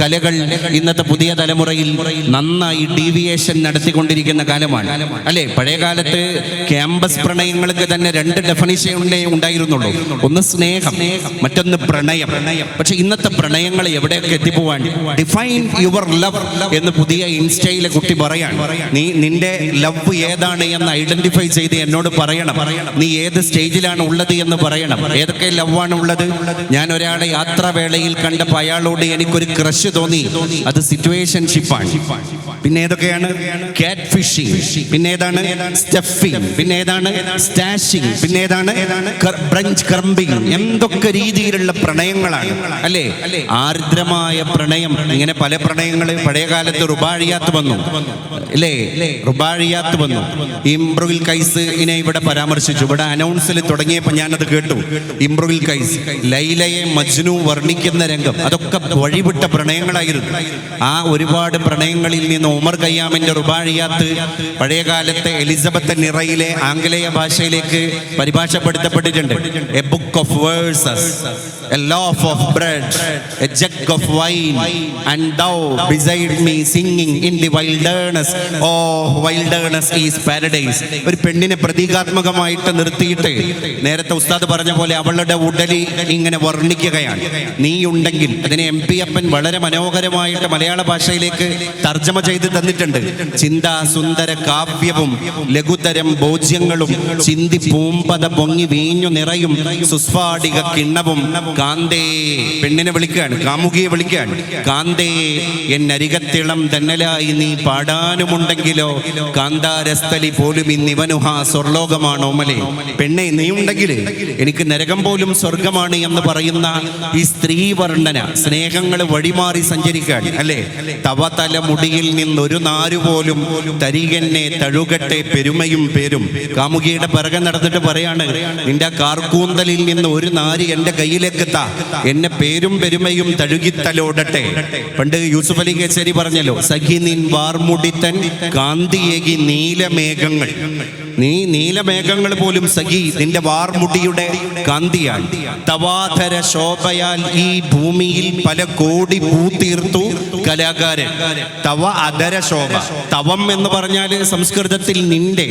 കലകൾ ഇന്നത്തെ പുതിയ തലമുറയിൽ നന്നായി ഡീവിയേഷൻ നടത്തിക്കൊണ്ടിരിക്കുന്ന കാലമാണ്. അല്ലെ? പഴയ കാലത്ത് ക്യാമ്പസ് പ്രണയങ്ങൾക്ക് തന്നെ രണ്ട് ഡെഫിനിഷനേ ഉണ്ടായിരുന്നുള്ളൂ. ഒന്ന് സ്നേഹം മറ്റൊന്ന് പ്രണയം. പക്ഷെ ഇന്നത്തെ പ്രണയങ്ങൾ എവിടെയൊക്കെ എത്തിപ്പോവാൻ? ഡിഫൈൻ യുവർ ലവ് എന്ന് പുതിയ ഇൻസ്റ്റയിലെ കുട്ടി പറയാണ്. നീ നിന്റെ ലവ് ഏതാണ് എന്ന് ഐഡന്റിഫൈ ചെയ്ത് എന്നോട് പറയണം. നീ ഏത് സ്റ്റേജിലാണ് ഉള്ളത് എന്ന് പറയണം. ഏതൊക്കെ ലവ് ആണ് ഉള്ളത്? ഞാൻ ഒരാളെ യാത്രാവേളയിൽ കണ്ടപ്പോൾ അയാളോട് എനിക്കൊരു ക്രഷ് തോന്നി അത് സിറ്റുവേഷൻഷിപ്പാണ് പിന്നെ ഏതൊക്കെയാണ്? കാറ്റ് ഫിഷിംഗ് പിന്നെ ഏതാണ്? സ്റ്റഫിംഗ് പിന്നെ ഏതാണ്? സ്റ്റാഷിംഗ് പിന്നെ ഏതാണ്? ബ്രഞ്ച് ക്രംബിംഗ് എന്തൊക്കെ രീതിയിലുള്ള പ്രണയങ്ങളാണ്? അല്ലേ? ആർദ്രമായ പ്രണയം. ഇങ്ങനെ പല പ്രണയങ്ങൾ പഴയ കാലത്ത് റുബാഴിയാത്ത് വന്നു. അല്ലേ? റുബാഴിയാത്ത് വന്നു. ഇംബ്രുവിൽ കൈസ് ഇനെ ഇവിടെ പരാമർശിച്ചു. ഇവിടെ അനൗൺസിൽ തുടങ്ങിയപ്പോൾ ഞാനത് കേട്ടു. ഇംബ്രുവിൽ കൈസ് ലൈലയെ മജ്നു വർണിക്കുന്ന രംഗം. അതൊക്കെ വഴിവിട്ട പ്രണയങ്ങളായിരുന്നു. ആ ഒരുപാട് പ്രണയങ്ങളിൽ നിന്ന് ഉമർ കയ്യാമിന്റെ റുബാഴിയാത്ത് പഴയകാലത്തെ എലിസബത്ത് നിറയിലെ ആംഗലേയ ഭാഷയിലേക്ക് പരിഭാഷപ്പെടുത്തപ്പെട്ടിട്ടുണ്ട്. A book of verses a loaf of bread a jug of wine and thou beside me singing in the wilderness oh wilderness is paradise ഒരു പെണ്ണിനെ പ്രതീകാത്മകമായിട്ട് നിർത്തിയിട്ട് നേരത്തെ ഉസ്താദ് പറഞ്ഞ പോലെ അവളുടെ ഉടലി ഇങ്ങനെ വർണിക്കുകയാണ്. നീ ഉണ്ടെങ്കിൽ അതിനെ എം പി അപ്പൻ വളരെ മനോഹരമായിട്ട് മലയാള ഭാഷയിലേക്ക് തർജമ ചെയ്ത് തന്നിട്ടുണ്ട്. ചിന്താ സുന്ദര കാവ്യവും ലഘുതരം ബോജ്യങ്ങളും ചിന്തി പൂമ്പത പൊങ്ങി വീഞ്ഞു നിറയും സുസ്ഫാടിക കിണ്ണവും. കാന്തേ പെണ്ണിനെ വിളിക്കുകയാണ് കാമുകിയെ വിളിക്കുകയാണ്. കാന്തേ എന്നരികത്തിളം തന്നലായി നീ പാടാനുമുണ്ടെങ്കിലോ കാന്താരസ്ഥലി പോലും ഇന്നിവനുഹ സ്വർലോകമാണ് മലേ പെണ്ണെ നീ ഉണ്ടെങ്കിൽ എനിക്ക് നരകം പോലും സ്വർഗമാണ് എന്ന് പറയുന്ന ഈ സ്ത്രീ വർണന സ്നേഹങ്ങൾ വഴിമാറി സഞ്ചരിക്കാൻ അല്ലേ? തവ തല മുടിയിൽ നിന്നൊരു നാരുപോലും തരികന്നെ തഴുകട്ടെ പെരുമയും പേരും. കാമുകിയുടെ പിറകെ നടന്നിട്ട് പറയാണ് നിന്റെ കാർക്കൂന്തലിൽ നിന്ന് ഒരു നാരി എന്റെ കയ്യിലേക്കെത്താ. എന്നെ പേരും പെരുമയും തഴുകിത്തലോടട്ടെ. പണ്ട് യൂസുഫ് അലി കേസരി പറഞ്ഞല്ലോ സഖി നിൻ വാർമുടിത്തൻ കാന്തിയേകി നീലമേഘങ്ങൾ. നീ നീലമേഘങ്ങൾ പോലും സഖി നിന്റെ വാർമുടിയുടെ കാന്തിയാണ്. തവാധര ശോഭയാൽ ഈ ഭൂമിയിൽ പല കോടി പൂത്തീർത്തു കലാകാരൻ. തവ അധര ശോഭ. തവം എന്ന് പറഞ്ഞാൽ സംസ്കൃതത്തിൽ നിന്റെ.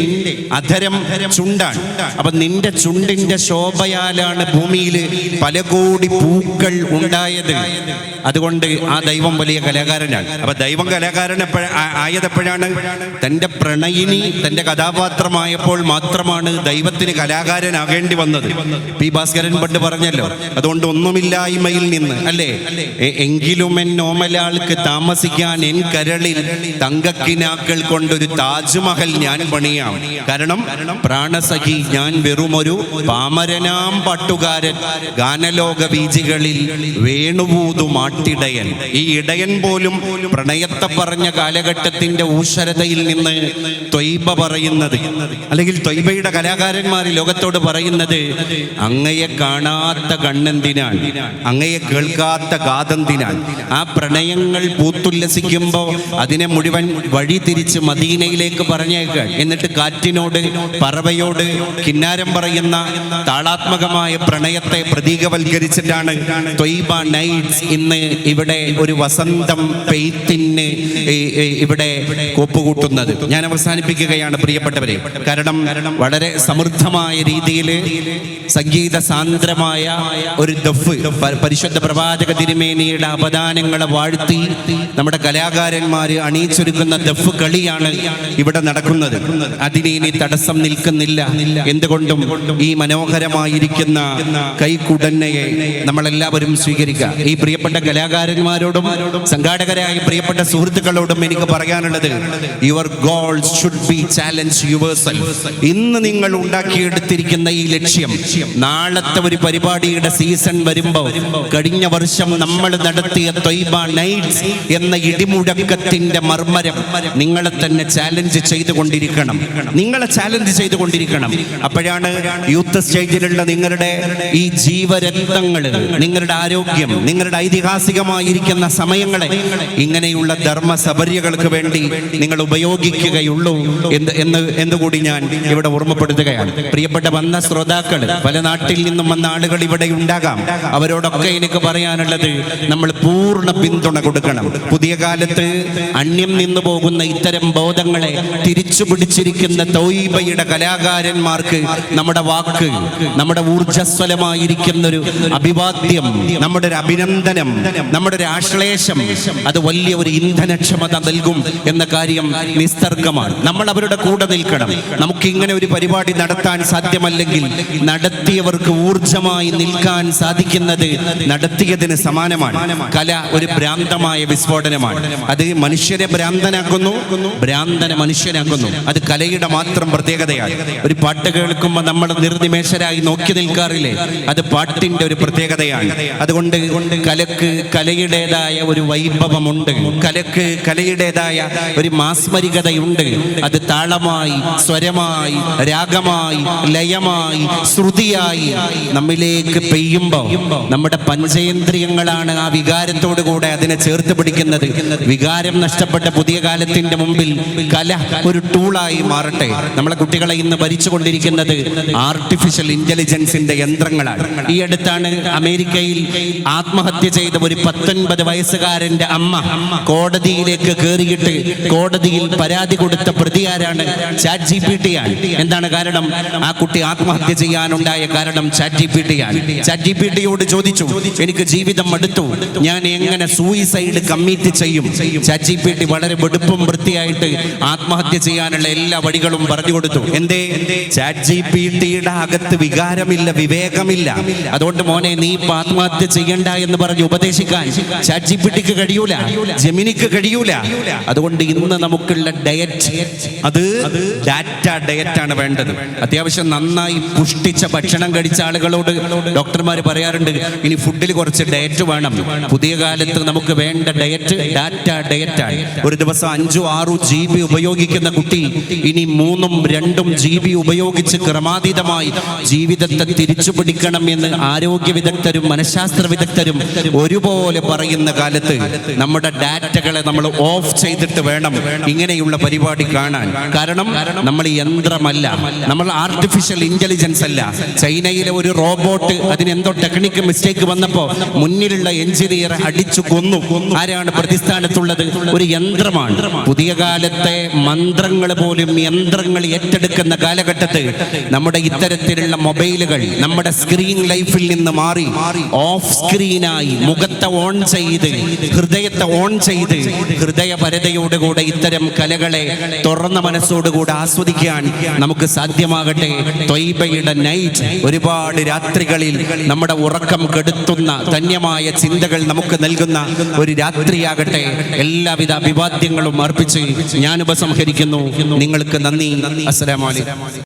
അധരം ചുണ്ടാണ്. അപ്പൊ നിന്റെ ചുണ്ടിന്റെ ശോഭയാലാണ് ഭൂമിയിൽ പല കോടി പൂക്കൾ ഉണ്ടായത്. അതുകൊണ്ട് ആ ദൈവം വലിയ കലാകാരനാണ്. അപ്പൊ ദൈവം കലാകാരൻ ആയതെപ്പോഴാണ്? തന്റെ പ്രണയിനി തന്റെ കഥാപാത്രമായപ്പോൾ മാത്രമാണ് ദൈവത്തിന് കലാകാരനാകേണ്ടി വന്നത്. പി ഭാസ്കരൻ പണ്ട് പറഞ്ഞല്ലോ അതുകൊണ്ട് ഒന്നുമില്ലായ്മയിൽ നിന്ന് അല്ലേ? എ- എങ്കിലും എൻ നോമലാൾക്ക് താമസിക്കാൻ എൻ കരളിൽ തങ്കക്കിനാക്കൾ കൊണ്ടൊരു താജ്മഹൽ ഞാൻ പണിയാം. കാരണം പ്രാണസഖി ഞാൻ വെറുമൊരു പാമരനാം പാട്ടുകാരൻ ഗാനലോക ബീജികളിൽ വേണുപൂതു മാട്ടിടയൻ. ഈ ഇടയൻ പോലും പ്രണയത്തെ പറഞ്ഞ കാലഘട്ടത്തിന്റെ ഊഷരതയിൽ നിന്ന് ത്വയ്ബ പറയുന്നത് അല്ലെങ്കിൽ ത്വയ്ബയുടെ കലാകാരന്മാർ ലോകത്തോട് പറയുന്നത് അങ്ങയെ കാണാത്ത കണ്ണെന്തിനാണ്? അങ്ങയെ കേൾക്കാത്ത ഗാതെന്തിനാണ് ആ പ്രണയങ്ങൾ പൂത്തുല്ലസിക്കുമ്പോൾ അതിനെ മുഴുവൻ വഴി തിരിച്ച് മദീനയിലേക്ക് പറഞ്ഞേക്കുക എന്നിട്ട് കാറ്റിനോട് പറവയോട് കിന്നാരം പറയുന്ന താളാത്മകമായ പ്രണയത്തെ പ്രതീകവൽക്കരിച്ചിട്ടാണ് നൈറ്റ്സ് ഇന്ന് ഇവിടെ ഒരു വസന്തം പെയ്ത്തിന് ഈ- ഇവിടെ ഒപ്പുകൂട്ടുന്നത്. ഞാൻ അവസാനിപ്പിക്കുകയാണ് പ്രിയപ്പെട്ടവരെ. കാരണം വളരെ സമൃദ്ധമായ രീതിയിൽ സംഗീത സാന്ദ്രമായ ഒരു ദഫ് പരിശുദ്ധ പ്രവാചക തിരുമേനിയുടെ അപദാനങ്ങളെ വാഴ്ത്തി നമ്മുടെ കലാകാരന്മാർ അണിയിച്ചൊരുക്കുന്ന ദഫ് കളിയാണ് ഇവിടെ നടക്കുന്നത്. അതിന് ഇനി തടസ്സം നിൽക്കുന്നില്ല. എന്തുകൊണ്ടും ഈ മനോഹരമായിരിക്കുന്ന കൈക്കുടന്നയെ നമ്മളെല്ലാവരും സ്വീകരിക്കുക. ഈ പ്രിയപ്പെട്ട കലാകാരന്മാരോടും സംഘാടകരായ പ്രിയപ്പെട്ട സുഹൃത്തുക്കളോടും എനിക്ക് പറയാനുള്ളത് your goal should be challenge yourself ഇന്ന് നിങ്ങൾ ഉണ്ടാക്കിയെടുത്തിരിക്കുന്ന ഈ ലക്ഷ്യം നാളത്തെ ഒരു പരിപാടിയുടെ സീസൺ വരുമ്പോൾ കഴിഞ്ഞ വർഷം നമ്മൾ നടത്തിയ തൊയ്ബ നൈറ്റ്സ് എന്ന ഇടിമുഴക്കത്തിന്റെ മർമ്മരം നിങ്ങളെ തന്നെ ചാലഞ്ച് ചെയ്തുകൊണ്ടിരിക്കണം. നിങ്ങളെ ചാലഞ്ച് ചെയ്തുകൊണ്ടിരിക്കണം. അപ്പോഴാണ് യൂത്ത് സ്റ്റേജിലുള്ള നിങ്ങളുടെ ഈ ജീവരത്നങ്ങൾ നിങ്ങളുടെ ആരോഗ്യം നിങ്ങളുടെ ഐതിഹാസികമായിരിക്കുന്ന സമയങ്ങളെ ഇങ്ങനെയുള്ള ധർമ്മ സബര്യകൾക്ക് വേണ്ടി നിങ്ങൾ ഉപയോഗിക്കുകയുള്ളൂ എന്ന് എന്ന് എന്നുകൂടി ഞാൻ ഇവിടെ ഓർമ്മപ്പെടുത്തുകയാണ്. പ്രിയപ്പെട്ട വന്ന ശ്രോതാക്കൾ പല നാട്ടിൽ നിന്നും വന്ന ആളുകൾ ഇവിടെ ഉണ്ടാകാം. അവരോടൊക്കെ എനിക്ക് പറയാനുള്ളത് നമ്മൾ പൂർണ പിന്തുണ കൊടുക്കണം. പുതിയ കാലത്ത് അന്യം നിന്നു പോകുന്ന ഇത്തരം ബോധങ്ങളെ തിരിച്ചു പിടിച്ചിരിക്കുന്ന തൗയിബയുടെ കലാകാരന്മാർക്ക് നമ്മുടെ വാക്ക് നമ്മുടെ ഊർജസ്വലമായിരിക്കുന്ന ഒരു അഭിവാദ്യം നമ്മുടെ ഒരു അഭിനന്ദനം നമ്മുടെ ഒരു ആശ്ലേഷം അത് വലിയ ഒരു ഇന്ധനക്ഷമത നൽകും എന്ന കാര്യം നിസ്തർക്കമാണ് നമ്മൾ അവരുടെ കൂടെ നിൽക്കണം. നമുക്ക് ഇങ്ങനെ ഒരു പരിപാടി നടത്താൻ സാധ്യമല്ലെങ്കിൽ നടത്തിയവർക്ക് ഊർജമായി നിൽക്കാൻ സാധിക്കുന്നത് നടത്തിയതിന് സമാനമാണ്. കല ഒരു ഭ്രാന്തമായ വിസ്ഫോടനമാണ്. അത് മനുഷ്യരെ ഭ്രാന്തനാക്കുന്നു ഭ്രാന്തനെ മനുഷ്യനാക്കുന്നു. അത് കലയുടെ മാത്രം പ്രത്യേകതയാണ്. ഒരു പാട്ട് കേൾക്കുമ്പോൾ നമ്മൾ നിർനിമേഷരായി നോക്കി നിൽക്കാറില്ലേ? അത് പാട്ടിന്റെ ഒരു പ്രത്യേകതയാണ്. അതുകൊണ്ട് കലക്ക് കലയുടേതായ ഒരു വൈഭവമുണ്ട്. കലക്ക് കലയുടേതായ ഒരു മാസ്മരികതയുണ്ട്. അത് താളമായി സ്വരമായി രാഗമായി ലയമായി ശ്രുതിയായി നമ്മിലേക്ക് പെയ്യുമ്പോൾ നമ്മുടെ പഞ്ചേന്ദ്രിയങ്ങളാണ് ആ വികാരത്തോടു കൂടെ അതിനെ ചേർത്ത് പിടിക്കുന്നത്. വികാരം നഷ്ടപ്പെട്ട പുതിയ കാലത്തിന്റെ മുമ്പിൽ കല ഒരു ടൂളായി മാറട്ടെ. നമ്മളെ കുട്ടികളെ ഇന്ന് ഭരിച്ചുകൊണ്ടിരിക്കുന്നത് ആർട്ടിഫിഷ്യൽ ഇന്റലിജൻസിന്റെ യന്ത്രങ്ങളാണ്. ഈ അടുത്താണ് അമേരിക്കയിൽ ആത്മഹത്യ ചെയ്ത ഒരു പത്തൊൻപത് വയസ്സുകാരന്റെ അമ്മ കോടതിയിലേക്ക് കയറിയിട്ട് കോടതിയിൽ പരാതി കൊടുത്ത പ്രതി ആരാണ് ചാറ്റ് ജി പി ടി ആണ്. എന്താണ് കാരണം? ആ കുട്ടി ആത്മഹത്യ ചെയ്യാനുണ്ടായ കാരണം ചാറ്റ് ജി പി ടി ആണ്. ചാറ്റ് ജി പി ടിയോട് ചോദിച്ചു എനിക്ക് ജീവിതം മടുത്തു ഞാൻ എങ്ങനെ സൂയിസൈഡ് കമ്മിറ്റ് ചെയ്യും? ചാറ്റ് ജി പി ടി വളരെ വെടുപ്പും വൃത്തിയായിട്ട് ആത്മഹത്യ ചെയ്യാനുള്ള എല്ലാ വഴികളും പറഞ്ഞു കൊടുത്തു. എന്തേ? ചാറ്റ് ജി പി ടിയുടെ അകത്ത് വികാരമില്ല വിവേകമില്ല. അതുകൊണ്ട് മോനെ നീ ഇപ്പൊ ആത്മഹത്യ ചെയ്യണ്ട എന്ന് പറഞ്ഞ് ഉപദേശിക്കാൻ ചാറ്റ് ജി പി ടിക്ക് കഴിയൂല. ജെമിനിക്ക് കഴിയൂല. അതുകൊണ്ട് ഇന്ന് നമുക്കുള്ള ഡയറ്റ് അത് ഡാറ്റ ഡയറ്റ് ആണ് വേണ്ടത്. അത്യാവശ്യം നന്നായി പുഷ്ടിച്ച ഭക്ഷണം കഴിച്ച ആളുകളോട് ഡോക്ടർമാർ പറയാറുണ്ട് ഇനി ഫുഡിൽ കുറച്ച് ഡയറ്റ് വേണം. പുതിയ കാലത്ത് നമുക്ക് വേണ്ട ഡയറ്റ് ഡാറ്റ ഡയറ്റ് ആണ്. ഒരു ദിവസം അഞ്ചോ ആറു ജി ബി ഉപയോഗിക്കുന്ന കുട്ടി ഇനി മൂന്നും രണ്ടും ജി ബി ഉപയോഗിച്ച് ക്രമാതീതമായി ജീവിതത്തെ തിരിച്ചു പിടിക്കണം എന്ന് ആരോഗ്യ വിദഗ്ധരും മനഃശാസ്ത്ര വിദഗ്ധരും ഒരുപോലെ പറയുന്ന കാലത്ത് നമ്മുടെ ഡാറ്റകളെ നമ്മൾ ഓഫ് ചെയ്തിട്ട് വേണം ഇങ്ങനെയുള്ള പരിപാടി കാണാൻ. കാരണം നമ്മൾ യന്ത്രമല്ല. നമ്മൾ ആർട്ടിഫിഷ്യൽ ഇന്റലിജൻസ് അല്ല. ചൈനയിലെ ഒരു റോബോട്ട് അതിന് എന്തോ ടെക്നിക്ക് മിസ്റ്റേക്ക് വന്നപ്പോ മുന്നിലുള്ള എഞ്ചിനീയർ അടിച്ചു കൊന്നു. ആരാണ് പ്രതിസ്ഥാനത്തുള്ളത്? ഒരു യന്ത്രമാണ്. പുതിയ കാലത്തെ മന്ത്രങ്ങൾ പോലും യന്ത്രങ്ങൾ ഏറ്റെടുക്കുന്ന കാലഘട്ടത്ത് നമ്മുടെ ഇത്തരത്തിലുള്ള മൊബൈലുകൾ നമ്മുടെ സ്ക്രീൻ ലൈഫിൽ നിന്ന് മാറി ഓഫ് സ്ക്രീനായി മുഖത്തെ ഓൺ ചെയ്ത് ഹൃദയത്തെ ഓൺ ചെയ്ത് ഹൃദയപരതയോടുകൂടെ ഇത്തരം കലകളെ തുറന്ന മനസ്സോടുകൂടെ ആസ്വദിക്കാൻ നമുക്ക് സാധ്യമാകട്ടെ. തൊയ്ബയുടെ നൈറ്റ് ഒരുപാട് രാത്രികളിൽ നമ്മുടെ ഉറക്കം കെടുത്തുന്ന ധന്യമായ ചിന്തകൾ നമുക്ക് നൽകുന്ന ഒരു രാത്രിയാകട്ടെ. എല്ലാവിധ അഭിവാദ്യങ്ങളും അർപ്പിച്ച് ഞാൻ ഉപസംഹരിക്കുന്നു. നിങ്ങൾക്ക് നന്ദി. അസ്സലാമലൈക്കും